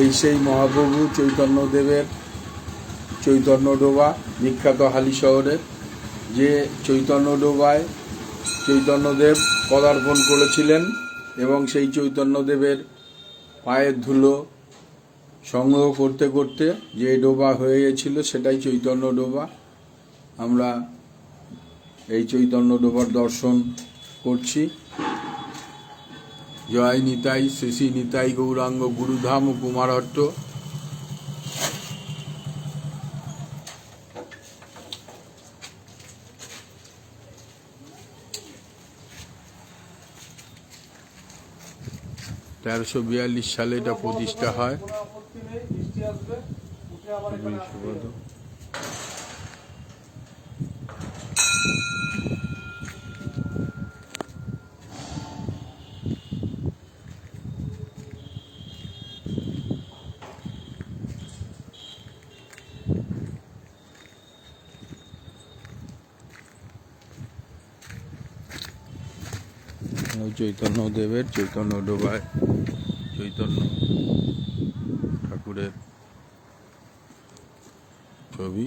এই সেই মহাপ্রভু চৈতন্যদেবের চৈতন্য ডোবা, বিখ্যাত হালি শহরে, যে চৈতন্য ডোবায় চৈতন্যদেব পদার্পণ করেছিলেন এবং সেই চৈতন্যদেবের পায়ের ধুলো সংগ্রহ করতে করতে যে ডোবা হয়ে গেছিল, সেটাই চৈতন্য ডোবা। আমরা এই চৈতন্য ডোবার দর্শন করছি। জয় নিতাই শ্রী নিতাই গৌরাঙ্গ গুরুধাম ও কুমারহট্ট তেরোশো বিয়াল্লিশ সালে এটা প্রতিষ্ঠা হয়। চৈতন্য দেবের চৈতন্য ডোবায়। চৈতন্য ঠাকুরের ছবি।